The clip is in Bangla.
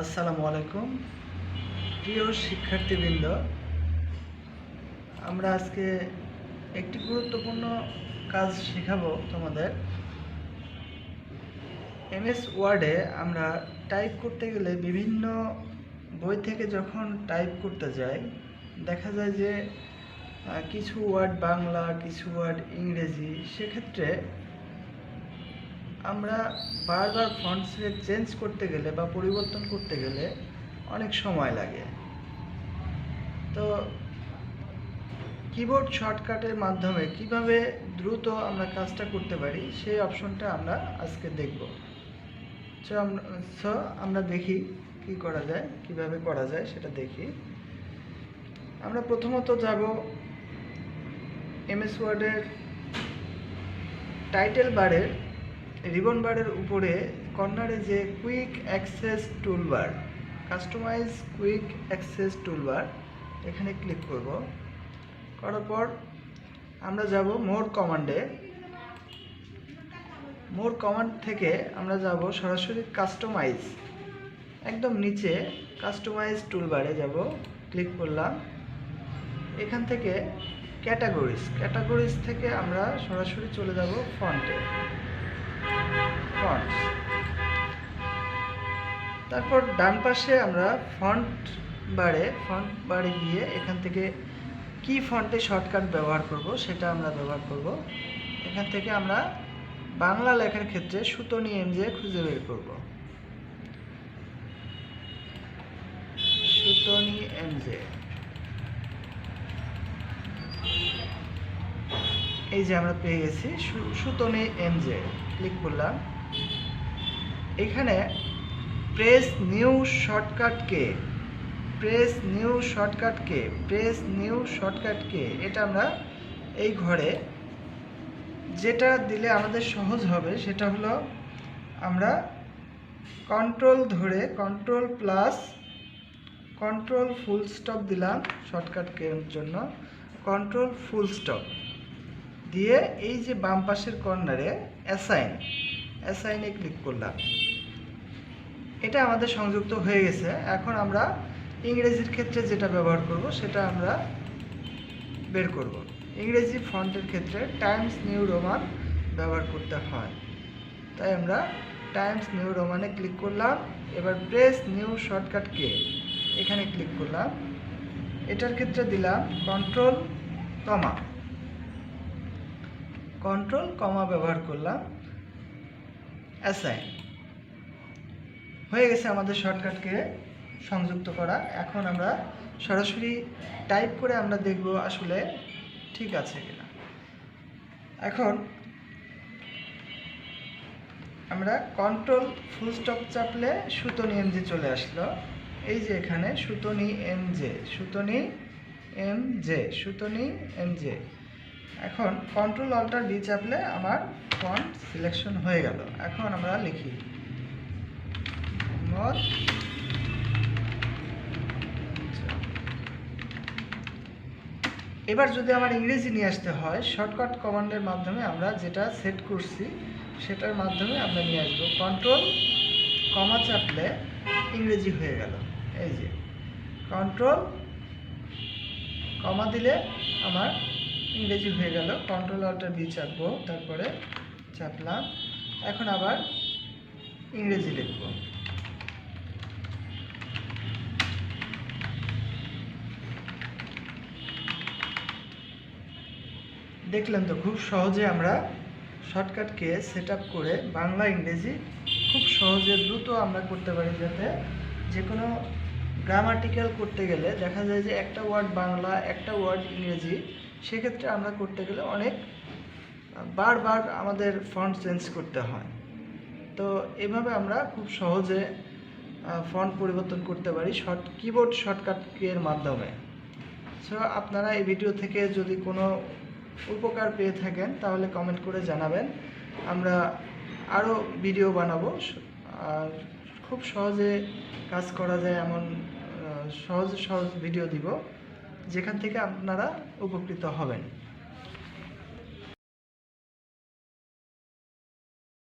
আসসালামু আলাইকুম। প্রিয় শিক্ষার্থীবৃন্দ, আমরা আজকে একটি গুরুত্বপূর্ণ কাজ শেখাবো তোমাদের। এমএস ওয়ার্ডে আমরা টাইপ করতে গেলে বিভিন্ন বই থেকে যখন টাইপ করতে যাই, দেখা যায় যে কিছু ওয়ার্ড বাংলা, কিছু ওয়ার্ড ইংরেজি, সেক্ষেত্রে আমরা বারবার ফন্ট সেট চেঞ্জ করতে গেলে বা পরিবর্তন করতে গেলে অনেক সময় লাগে। তো কিবোর্ড শর্টকাটের মাধ্যমে কীভাবে দ্রুত আমরা কাজটা করতে পারি, সেই অপশনটা আমরা আজকে দেখব। সো আমরা আমরা দেখি কি করা যায়, কীভাবে করা যায়, সেটা দেখি। আমরা প্রথমত যাব এমএস ওয়ার্ডের টাইটেল বারের রিবন বারের উপরে কর্নারে যে quick access toolbar, customize quick access toolbar, এখানে ক্লিক করব। করার পর আমরা যাব মোর কমান্ডে। মোর কমান্ড থেকে আমরা যাব সরাসরি কাস্টমাইজ। একদম নিচে কাস্টমাইজ টুলবারে যাব, ক্লিক করলাম। এখান থেকে ক্যাটাগরিজ ক্যাটাগরিজ থেকে আমরা সরাসরি চলে যাব ফন্টে। ফন্ট তারপর ডান পাশে আমরা ফন্ট বারে ফন্ট বারে গিয়ে এখান থেকে কি ফন্টে শর্টকাট ব্যবহার করব সেটা আমরা ব্যবহার করব। এখান থেকে আমরা বাংলা লেখার ক্ষেত্রে সুতনি এমজে খুঁজে বের করব। সুতনি এমজে এই যে আমরা পেয়ে গেছি সুতনি এমজে ক্লিক করলাম এখানে press new shortcut key, press new shortcut key, press new shortcut key, এটা আমরা এই ঘরে যেটা দিলে আমাদের সহজ হবে সেটা হলো আমরা কন্ট্রোল ধরে control plus control full stop দিলাম শর্টকাট জন্য। কন্ট্রোল ফুল স্টপ দিয়ে এই যে বাম পাশের কর্নারে অ্যাসাইন অ্যাসাইনে ক্লিক করলাম। এটা আমাদের সংযুক্ত হয়ে গেছে। এখন আমরা ইংরেজির ক্ষেত্রে যেটা ব্যবহার করব, সেটা আমরা বের করব। ইংরেজি ফন্টের ক্ষেত্রে টাইমস নিউ রোমান ব্যবহার করতে হয়। তাই আমরা টাইমস নিউ রোমানে ক্লিক করলাম। এবার প্রেস নিউ শর্টকাট কে এখানে ক্লিক করলাম। এটার ক্ষেত্রে দিলাম কন্ট্রোল কমা কন্ট্রোল কমা ব্যবহার করলাম। অ্যাসাইন হয়ে গেছে আমাদের শর্টকাটকে সংযুক্ত করা। এখন আমরা সরাসরি টাইপ করে আমরা দেখব আসলে ঠিক আছে কিনা। এখন আমরা কন্ট্রোল ফুল স্টপ চাপলে সুতনি এম চলে আসলো। এই যে এখানে Sutonny M J Sutonny M J Sutonny M J এখন কন্ট্রোল অল্টার ডি চাপলে আমার ফন্ট সিলেকশন হয়ে গেল। এখন আমরা লিখি। এবার যদি আমার ইংরেজি নিয়ে আসতে হয় শর্টকাট কমান্ডের মাধ্যমে আমরা যেটা সেট করছি, সেটার মাধ্যমে আমরা নিয়ে আসব। কন্ট্রোল কমা চাপলে ইংরেজি হয়ে গেল। এই যে কন্ট্রোল কমা দিলে আমার ইংরেজি হয়ে গেল। কন্ট্রোল অল্টার বি চাপবো, তারপরে চাপলাম। এখন আবার ইংরেজি লিখব। দেখলেন তো, খুব সহজে আমরা শর্টকাটকে সেট করে বাংলা ইংরেজি খুব সহজে দ্রুত আমরা করতে পারি যাতে যে কোনো গ্রামাটিক্যাল করতে গেলে দেখা যায় যে একটা ওয়ার্ড বাংলা, একটা ওয়ার্ড ইংরেজি সেক্ষেত্রে আমরা করতে গেলে অনেক, বারবার আমাদের ফন্ট চেঞ্জ করতে হয়। তো এভাবে আমরা খুব সহজে ফন্ট পরিবর্তন করতে পারি শর্ট কিবোর্ড শর্টকাট এর মাধ্যমে। সো আপনারা এই ভিডিও থেকে যদি কোনো উপকার পেয়ে থাকেন, তাহলে কমেন্ট করে জানাবেন। আমরা আরও ভিডিও বানাবো। আর খুব সহজে কাজ করা যায় এমন সহজ সহজ ভিডিও দিব। যেখান থেকে আপনারা উপকৃত হবেন।